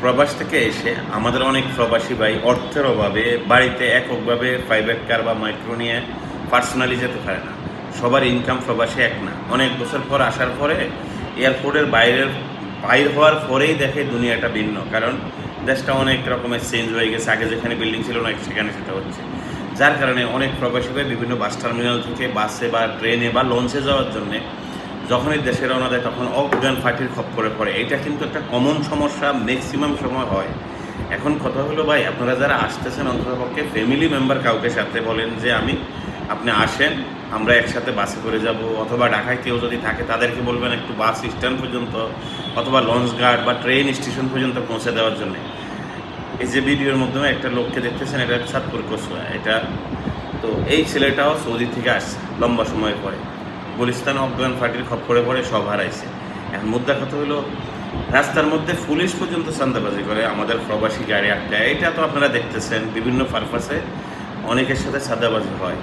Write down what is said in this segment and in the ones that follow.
প্রবাস থেকে এসে আমাদের অনেক প্রবাসী ভাই অর্থের অভাবে বাড়িতে এককভাবে প্রাইভেট কার বা মাইক্রো নিয়ে পার্সোনালি যেতে পারে না। সবার ইনকাম প্রবাসে এক না। অনেক বছর পর আসার পরে এয়ারপোর্টের বাইরের, বাইর হওয়ার পরেই দেখে দুনিয়াটা ভিন্ন। কারণ দেশটা অনেক রকমের চেঞ্জ হয়ে গেছে। আগে যেখানে বিল্ডিং ছিল না, সেখানে সেটা হচ্ছে। যার কারণে অনেক প্রবাসী ভাই বিভিন্ন বাস টার্মিনাল থেকে বাসে বা ট্রেনে বা লঞ্চে যাওয়ার জন্যে যখনই দেশে রওনা দেয়, তখন অজ্ঞান ফাটির খপ্পরে পড়ে। এটা কিন্তু একটা কমন সমস্যা ম্যাক্সিমাম সময় হয়। এখন কথা হলো, ভাই, আপনারা যারা আসতেছেন অন্ততপক্ষে ফ্যামিলি মেম্বার কাউকে সাথে বলেন যে, আমি, আপনি আসেন, আমরা একসাথে বাসে করে যাব। অথবা ঢাকায় কেউ যদি থাকে, তাদেরকে বলবেন একটু বাস স্ট্যান্ড পর্যন্ত অথবা লঞ্চ গার্ড বা ট্রেন স্টেশন পর্যন্ত পৌঁছে দেওয়ার জন্য। এই যে ভিডিওর মাধ্যমে একটা লোককে দেখতেছেন, এটা সাতপুর কসুয়া, এটা তো এই ছেলেটাও সৌদি থেকে আসছে, লম্বা সময় পরে। গুলিস্তান অজ্ঞান ফাটির খপ্পরে পড়ে সব হারাইছে। এখন মুদ্রা কথা হলো, রাস্তার মধ্যে পুলিশ পর্যন্ত চান্দাবাজি করে, আমাদের প্রবাসী গাড়ি আটকায় এটা তো আপনারা দেখতেছেন, বিভিন্ন পারপাসে অনেকের সাথে চাঁদাবাজি হয়।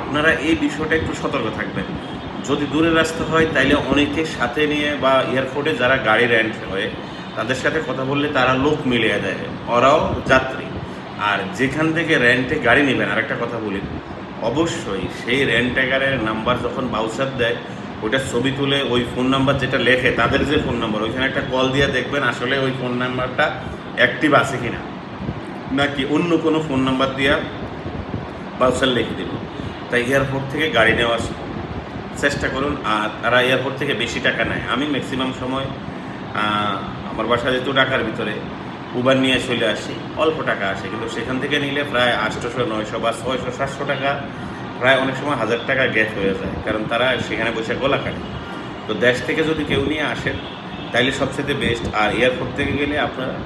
আপনারা এই বিষয়টা একটু সতর্ক থাকবেন। যদি দূরের রাস্তা হয়, তাইলে অনেকে সাথে নিয়ে বা এয়ারপোর্টে যারা গাড়ি রেন্ট হয় তাদের সাথে কথা বললে তারা লোক মিলিয়ে দেয়। ওরাও যাত্রী। আর যেখান থেকে রেন্টে গাড়ি নেবেন, আরেকটা কথা বলি অবশ্যই সেই রেন্ট নাম্বার যখন বাউচার দেয় ওইটা ছবি তুলে ওই ফোন নাম্বার যেটা লেখে, তাদের যে ফোন নাম্বার, ওইখানে একটা কল দিয়ে দেখবেন আসলে ওই ফোন নাম্বারটা অ্যাক্টিভ আছে কি না নাকি অন্য কোনো ফোন নাম্বার দিয়া বাউচার লিখে দেবে। তাই এয়ারপোর্ট থেকে গাড়ি নেওয়ার চেষ্টা করুন, আর তারা এয়ারপোর্ট থেকে বেশি টাকা নেয়। আমি ম্যাক্সিমাম সময় আমার বাসা যেহেতু ঢাকার ভিতরে উবার নিয়ে চলে আসি। অল্প টাকা আসে কিন্তু সেখান থেকে নিলে প্রায় আটশোশো, নয়শো বা ছয়শো, সাতশো টাকা, প্রায় অনেক সময় হাজার টাকা গ্যাস হয়ে যায়, কারণ তারা সেখানে বসে গোলা কাটে তো দেশ থেকে যদি কেউ নিয়ে আসেন তাইলে সবচেয়ে বেস্ট আর এয়ারপোর্ট থেকে গেলে আপনারা,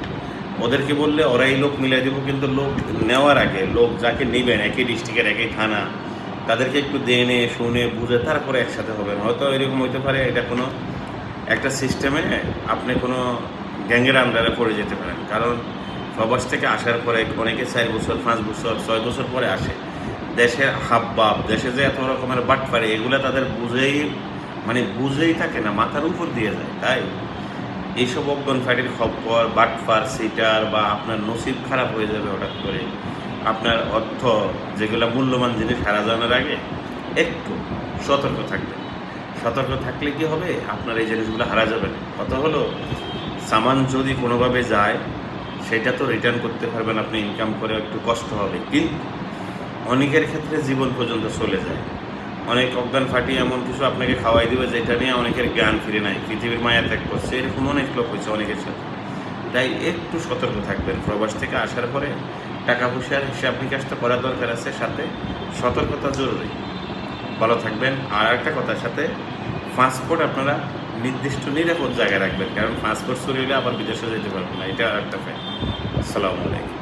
ওদেরকে বললে ওরাই লোক মিলাই দেবো, কিন্তু লোক নেওয়ার আগে, লোক যাকে নেবেন, একই ডিস্ট্রিক্টের একই থানা, তাদেরকে একটু দেনে শুনে, বুঝে তারপরে একসাথে হবেন। হয়তো এরকম হইতে পারে, এটা কোনো একটা সিস্টেমে আপনি কোনো গ্যাংয়ের আন্ডারে পড়ে যেতে পারেন। কারণ প্রবাস থেকে আসার পরে অনেকে চার বছর, পাঁচ বছর, ছয় বছর পরে আসে। দেশের হাবভাব, দেশে যে এত রকমের বাট পারে এগুলো তাদের বুঝেই মানে বুঝেই থাকে না, মাথার উপর দিয়ে যায়। তাই এইসব অজ্ঞান ফাইটের খপ্পর বাটফার সিটার বা আপনার নসিব খারাপ হয়ে যাবে হঠাৎ করে। আপনার অর্থ যেগুলো মূল্যবান জিনিস হারা যাওয়ার আগে একটু সতর্ক থাকবে সতর্ক থাকলে কি হবে? আপনার এই জিনিসগুলো হারা যাবে না। হলো? সামান যদি কোনোভাবে যায়, সেটা তো রিটার্ন করতে পারবেন, আপনি ইনকাম করে একটু কষ্ট হবে। কিন্তু অনেকের ক্ষেত্রে জীবন পর্যন্ত চলে যায়। অনেক অজ্ঞান ফাটিয়ে এমন কিছু আপনাকে খাওয়াই দিবে, যেটা নিয়ে অনেকের জ্ঞান ফিরে নাই, পৃথিবীর মায়া ত্যাগ করছে, এরকম অনেক লোক হয়েছে অনেকের সাথে। তাই একটু সতর্ক থাকবেন প্রবাস থেকে আসার পরে। টাকা পয়সার হিসাব নিকাশটা করার দরকার আছে, সাথে সতর্কতা জরুরি। ভালো থাকবেন। আর একটা কথার সাথে পাসপোর্ট আপনারা নির্দিষ্ট নিরাপদ জায়গায় রাখবেন, কারণ পাসপোর্ট চুরি হলে আবার বিদেশে যেতে পারবেন না, এটা একটা ফ্যাক্ট আসসালামু আলাইকুম।